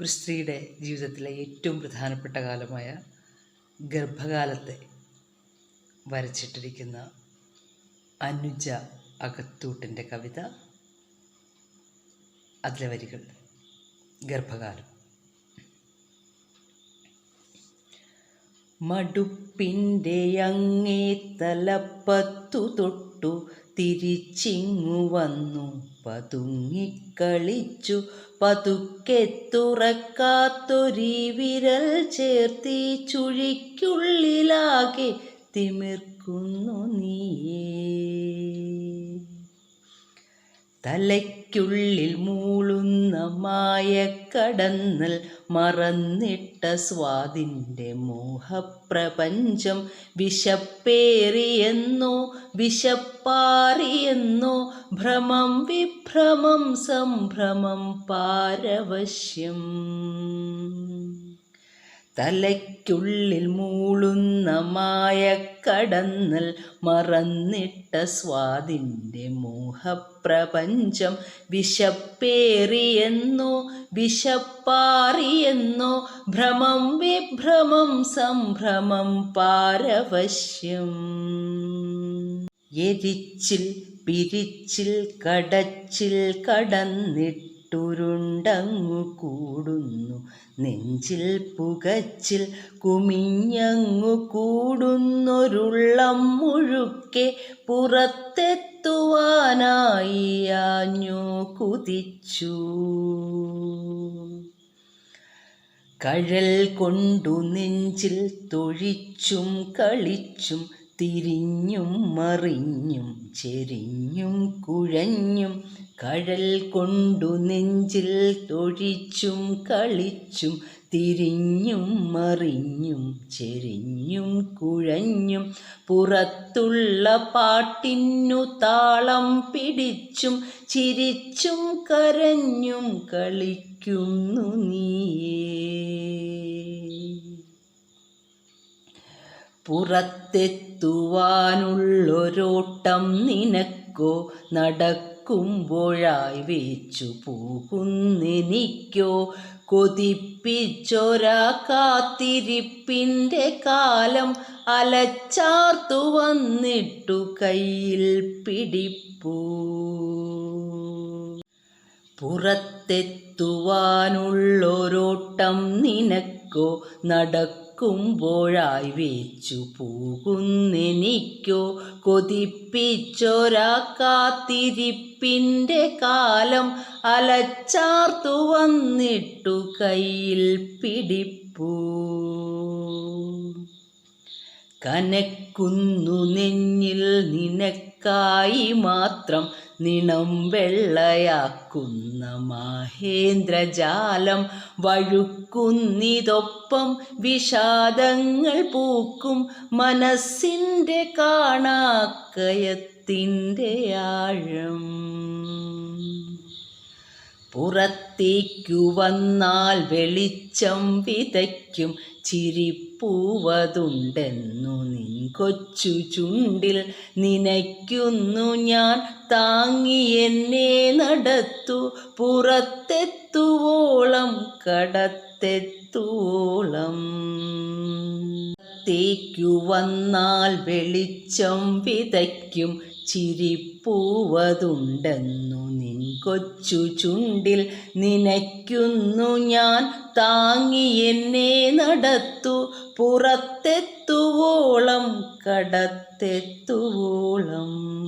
ഒരു സ്ത്രീയുടെ ജീവിതത്തിലെ ഏറ്റവും പ്രധാനപ്പെട്ട കാലമായ ഗർഭകാലത്തെ വരച്ചിട്ടിരിക്കുന്ന അനുജ അകത്തൂട്ടിന്റെ കവിത അതിലെ വരികൾ. ഗർഭകാലം. മടുപ്പിന്റെ അങ്ങേ തലപ്പത്തു തൊട്ടു തിരിച്ചിങ്ങു വന്നു. പതുങ്ങിക്കളിച്ചു. പതുക്കെ തുറക്കാത്തൊരി വിരൽ ചേർത്തി ചുഴിക്കുള്ളിലാകെ തിമിർക്കുന്നു നീയേ. തലയ്ക്കുള്ളിൽ മൂളുന്ന മായ കടന്നൽ മറന്നിട്ട സ്വാതിന്റെ മോഹപ്രപഞ്ചം വിശപ്പേറിയെന്നോ വിശപ്പാറിയെന്നോ ഭ്രമം വിഭ്രമം സംഭ്രമം പാരവശ്യം. തലയ്ക്കുള്ളിൽ മൂളുന്ന മായ കടന്നൽ മറന്നിട്ട സ്വാതിന്റെ മോഹപ്രപഞ്ചം വിശപ്പേറിയെന്നോ വിശപ്പാറിയെന്നോ ഭ്രമം വിഭ്രമം സംഭ്രമം പാരവശ്യം. എരിച്ചിൽ പിരിച്ചിൽ കടച്ചിൽ കടന്നിട്ടുരുണ്ടങ്ങു കൂടുന്നു. നെഞ്ചിൽ പുകച്ചിൽ കുമിഞ്ഞങ്ങു കൂടുന്നൊരുള്ളം മുഴുക്കെ പുറത്തെത്തുവാനായി ആഞ്ഞു കുതിച്ചു. കഴൽ കൊണ്ടു നെഞ്ചിൽ തൊഴിച്ചും കളിച്ചും തിരിഞ്ഞും മറിഞ്ഞും ചെരിഞ്ഞും കുഴഞ്ഞും കഴൽ കൊണ്ടു നെഞ്ചിൽ തൊഴിച്ചും കളിച്ചും തിരിഞ്ഞും മറിഞ്ഞും ചെരിഞ്ഞും കുഴഞ്ഞും പുറത്തുള്ള പാട്ടിനു താളം പിടിച്ചും ചിരിച്ചും കരഞ്ഞും കളിക്കുന്നു നീയേ. പുറത്തെത്തുവാനുള്ളൊരോട്ടം നിനക്കോ നടക്കുമ്പോഴായി വെച്ചു പോകുന്നെനിക്കോ? കൊതിപ്പിച്ചൊരാ കാത്തിരിപ്പിന്റെ കാലം അലച്ചാർത്തു വന്നിട്ടു കയ്യിൽ പിടിപ്പൂ. പുറത്തെത്തുവാനുള്ളൊരോട്ടം നിനക്കോ നടക്കുമ്പോഴായി വെച്ചു പോകുന്നെനിക്കോ കൊതിപ്പിച്ചൊരാ കാത്തിരിപ്പിന്റെ കാലം അലച്ചാർത്തു വന്നിട്ടു കയ്യിൽ പിടിപ്പൂ. കനക്കുന്നു നെഞ്ഞിൽ നിനക്കായി മാത്രം നിണം വെള്ളയാക്കുന്ന മഹേന്ദ്രജാലം വഴുക്കുന്നിതൊപ്പം വിഷാദങ്ങൾ പൂക്കും മനസ്സിന്റെ കാണാക്കയത്തിന്റെ ആഴം. പുറത്തേക്കു വന്നാൽ വെളിച്ചം വിതയ്ക്കും. ചിരിപ്പൂവതുണ്ടെന്നു നിൻ കൊച്ചു ചുണ്ടിൽ നിനയ്ക്കുന്നു ഞാൻ. താങ്ങി എന്നെ നടത്തു പുറത്തെത്തുവോളം കടത്തെത്തുവോളം. ത്തേക്കു വന്നാൽ വെളിച്ചം വിതയ്ക്കും. ചിരിപ്പൂവതുണ്ടെന്നു നിൻ കൊച്ചു ചുണ്ടിൽ നിനയ്ക്കുന്നു ഞാൻ. താങ്ങി എന്നെ നടത്തു. പുറത്തെത്തുവോളം കടത്തെത്തുവോളം.